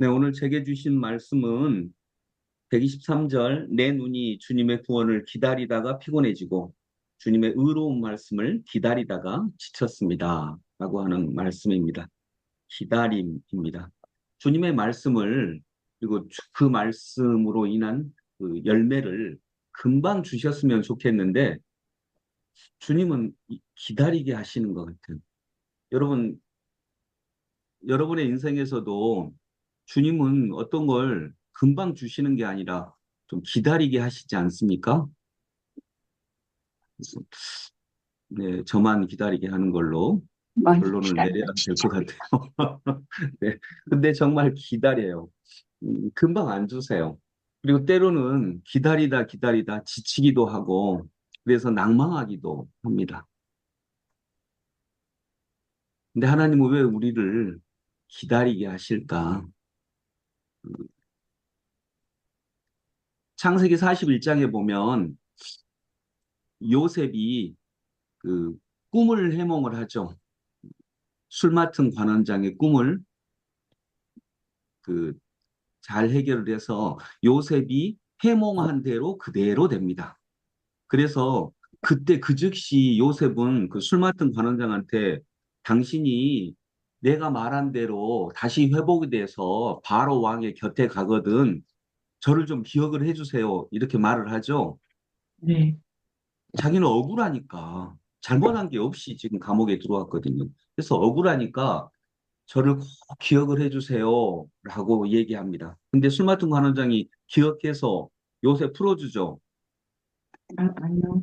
네, 오늘 제게 주신 말씀은 123절, 내 눈이 주님의 구원을 기다리다가 피곤해지고 주님의 의로운 말씀을 기다리다가 지쳤습니다. 라고 하는 말씀입니다. 기다림입니다. 주님의 말씀을 그리고 그 말씀으로 인한 그 열매를 금방 주셨으면 좋겠는데 주님은 기다리게 하시는 것 같아요. 여러분, 여러분의 인생에서도 주님은 어떤 걸 금방 주시는 게 아니라 좀 기다리게 하시지 않습니까? 네, 저만 기다리게 하는 걸로 결론을 내려야 될 것 같아요. 네, 근데 정말 기다려요. 음, 금방 안 주세요. 그리고 때로는 기다리다 기다리다 지치기도 하고 그래서 낭망하기도 합니다. 근데 하나님은 왜 우리를 기다리게 하실까? 창세기 41장에 보면 요셉이 그 꿈을 해몽을 하죠. 술 맡은 관원장의 꿈을 그 잘 해결을 해서 요셉이 해몽한 대로 그대로 됩니다. 그래서 그때 그 즉시 요셉은 그 술 맡은 관원장한테 당신이 내가 말한 대로 다시 회복이 돼서 바로 왕의 곁에 가거든 저를 좀 기억을 해주세요. 이렇게 말을 하죠. 네. 자기는 억울하니까 잘못한 게 없이 지금 감옥에 들어왔거든요. 그래서 억울하니까 저를 꼭 기억을 해주세요. 라고 얘기합니다. 근데 술 맡은 관원장이 기억해서 요새 풀어주죠. 아, 아니요.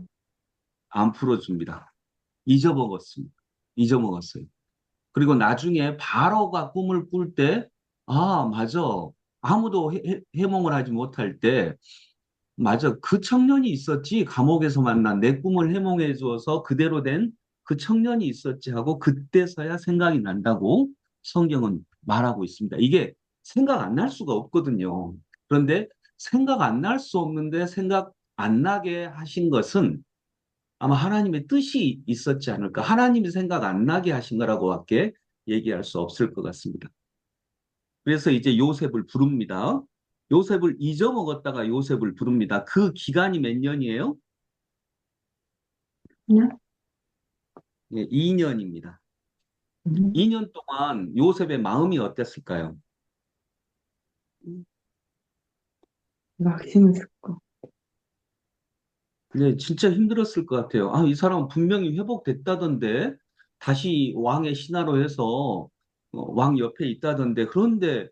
안 풀어줍니다. 잊어먹었습니다. 잊어먹었어요. 그리고 나중에 바로가 꿈을 꿀 때, 아, 맞아. 아무도 해, 해몽을 하지 못할 때, 맞아. 그 청년이 있었지. 감옥에서 만난 내 꿈을 해몽해 주어서 그대로 된 그 청년이 있었지 하고 그때서야 생각이 난다고 성경은 말하고 있습니다. 이게 생각 안 날 수가 없거든요. 그런데 생각 안 날 수 없는데 생각 안 나게 하신 것은 아마 하나님의 뜻이 있었지 않을까. 하나님이 생각 안 나게 하신 거라고밖에 얘기할 수 없을 것 같습니다. 그래서 이제 요셉을 부릅니다. 요셉을 잊어먹었다가 요셉을 부릅니다. 그 기간이 몇 년이에요? 네. 예, 2년입니다. 음. 2년 동안 요셉의 마음이 어땠을까요? 막심을 듣고. 네, 진짜 힘들었을 것 같아요. 아, 이 사람은 분명히 회복됐다던데, 다시 왕의 신하로 해서 어, 왕 옆에 있다던데, 그런데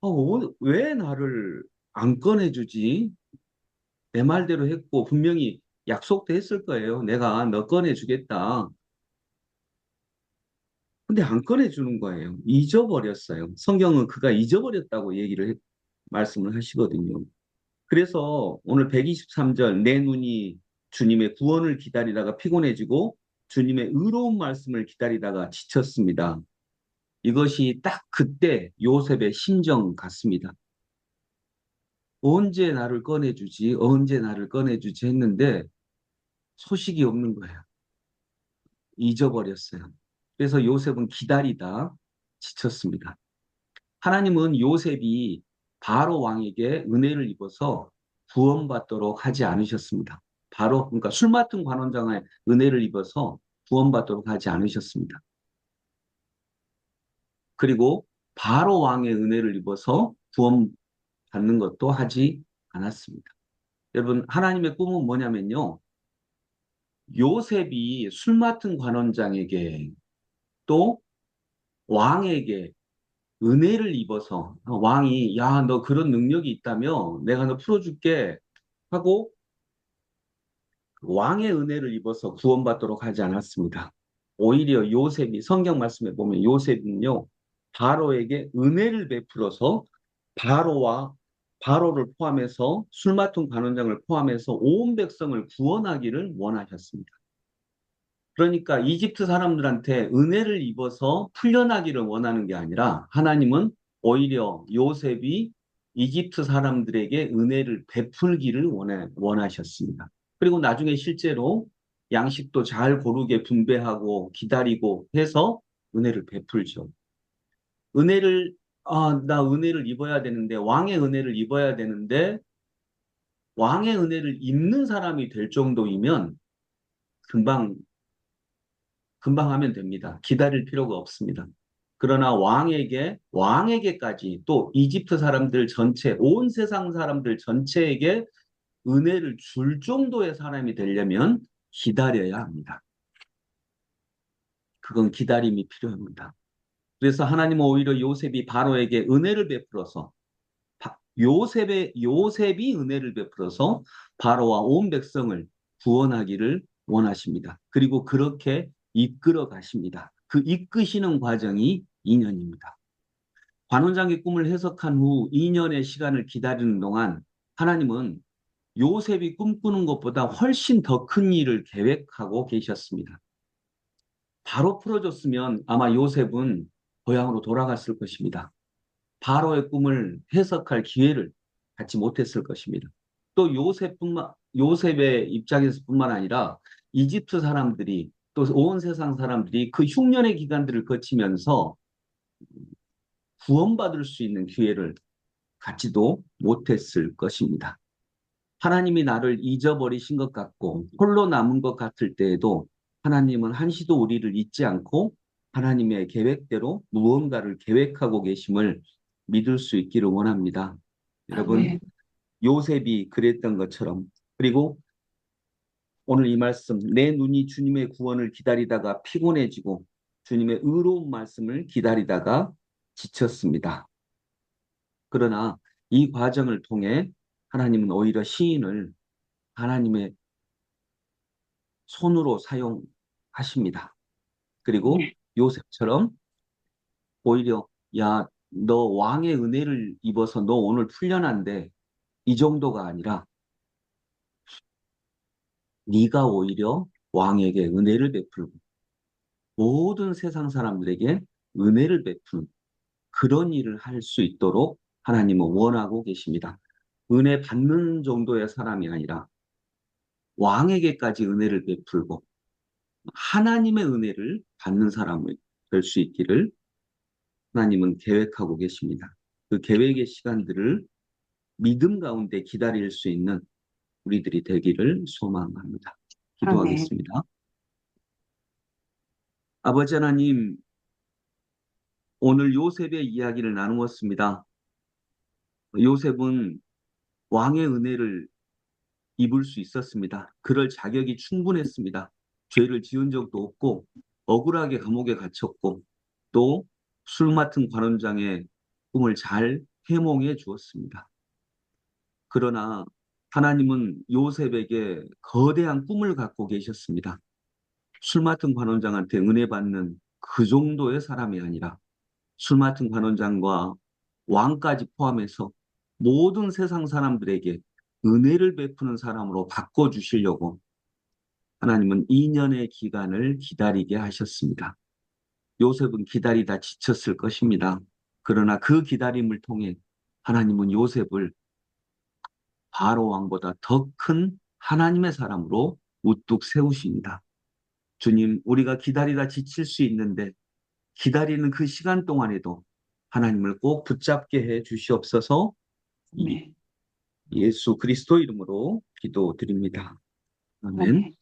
어, 어, 왜 나를 안 꺼내주지? 내 말대로 했고, 분명히 약속도 했을 거예요. 내가 너 꺼내주겠다. 근데 안 꺼내주는 거예요. 잊어버렸어요. 성경은 그가 잊어버렸다고 얘기를 했, 말씀을 하시거든요. 그래서 오늘 123절 내 눈이 주님의 구원을 기다리다가 피곤해지고 주님의 의로운 말씀을 기다리다가 지쳤습니다. 이것이 딱 그때 요셉의 심정 같습니다. 언제 나를 꺼내주지? 언제 나를 꺼내주지? 했는데 소식이 없는 거예요. 잊어버렸어요. 그래서 요셉은 기다리다 지쳤습니다. 하나님은 요셉이 바로 왕에게 은혜를 입어서 구원받도록 하지 않으셨습니다. 바로 그러니까 술 맡은 관원장의 은혜를 입어서 구원받도록 하지 않으셨습니다. 그리고 바로 왕의 은혜를 입어서 구원받는 것도 하지 않았습니다. 여러분 하나님의 꿈은 뭐냐면요. 요셉이 술 맡은 관원장에게 또 왕에게 은혜를 입어서 왕이 야 너 그런 능력이 있다며 내가 너 풀어줄게 하고 왕의 은혜를 입어서 구원받도록 하지 않았습니다. 오히려 요셉이 성경 말씀에 보면 요셉은요 바로에게 은혜를 베풀어서 바로와 바로를 포함해서 술 맡은 관원장을 포함해서 온 백성을 구원하기를 원하셨습니다. 그러니까 이집트 사람들한테 은혜를 입어서 풀려나기를 원하는 게 아니라 하나님은 오히려 요셉이 이집트 사람들에게 은혜를 베풀기를 원해, 원하셨습니다. 그리고 나중에 실제로 양식도 잘 고르게 분배하고 기다리고 해서 은혜를 베풀죠. 은혜를 아, 나 은혜를 입어야 되는데, 왕의 은혜를 입어야 되는데, 왕의 은혜를 입는 사람이 될 정도이면 금방, 금방 하면 됩니다. 기다릴 필요가 없습니다. 그러나 왕에게, 왕에게까지 또 이집트 사람들 전체, 온 세상 사람들 전체에게 은혜를 줄 정도의 사람이 되려면 기다려야 합니다. 그건 기다림이 필요합니다. 그래서 하나님은 오히려 요셉이 바로에게 은혜를 베풀어서 바- 요셉의 요셉이 은혜를 베풀어서 바로와 온 백성을 구원하기를 원하십니다. 그리고 그렇게 이끌어 가십니다. 그 이끄시는 과정이 2년입니다. 관원장의 꿈을 해석한 후 2년의 시간을 기다리는 동안 하나님은 요셉이 꿈꾸는 것보다 훨씬 더 큰 일을 계획하고 계셨습니다. 바로 풀어줬으면 아마 요셉은 고향으로 돌아갔을 것입니다. 바로의 꿈을 해석할 기회를 갖지 못했을 것입니다. 또 요셉뿐만 요셉의 입장에서뿐만 아니라 이집트 사람들이 또 온 세상 사람들이 그 흉년의 기간들을 거치면서 구원받을 수 있는 기회를 갖지도 못했을 것입니다. 하나님이 나를 잊어버리신 것 같고 홀로 남은 것 같을 때에도 하나님은 한시도 우리를 잊지 않고 하나님의 계획대로 무언가를 계획하고 계심을 믿을 수 있기를 원합니다. 여러분, 아멘. 요셉이 그랬던 것처럼 그리고 오늘 이 말씀 내 눈이 주님의 구원을 기다리다가 피곤해지고 주님의 의로운 말씀을 기다리다가 지쳤습니다. 그러나 이 과정을 통해 하나님은 오히려 시인을 하나님의 손으로 사용하십니다. 그리고 네. 요셉처럼 오히려 야, 너 왕의 은혜를 입어서 너 오늘 풀려난데 이 정도가 아니라 네가 오히려 왕에게 은혜를 베풀고 모든 세상 사람들에게 은혜를 베푸는 그런 일을 할 수 있도록 하나님은 원하고 계십니다. 은혜 받는 정도의 사람이 아니라 왕에게까지 은혜를 베풀고 하나님의 은혜를 받는 사람을 될 수 있기를 하나님은 계획하고 계십니다. 그 계획의 시간들을 믿음 가운데 기다릴 수 있는 우리들이 되기를 소망합니다. 기도하겠습니다. 아버지 하나님, 오늘 요셉의 이야기를 나누었습니다. 요셉은 왕의 은혜를 입을 수 있었습니다. 그럴 자격이 충분했습니다. 죄를 지은 적도 없고 억울하게 감옥에 갇혔고 또 술 맡은 관원장의 꿈을 잘 해몽해 주었습니다. 그러나 하나님은 요셉에게 거대한 꿈을 갖고 계셨습니다. 술 맡은 관원장한테 은혜 받는 그 정도의 사람이 아니라 술 맡은 관원장과 왕까지 포함해서 모든 세상 사람들에게 은혜를 베푸는 사람으로 바꿔주시려고 하나님은 2년의 기간을 기다리게 하셨습니다. 요셉은 기다리다 지쳤을 것입니다. 그러나 그 기다림을 통해 하나님은 요셉을 바로 왕보다 더 큰 하나님의 사람으로 우뚝 세우십니다. 주님, 우리가 기다리다 지칠 수 있는데 기다리는 그 시간 동안에도 하나님을 꼭 붙잡게 해 주시옵소서 네. 예수 그리스도 이름으로 기도드립니다. 아멘. 아멘.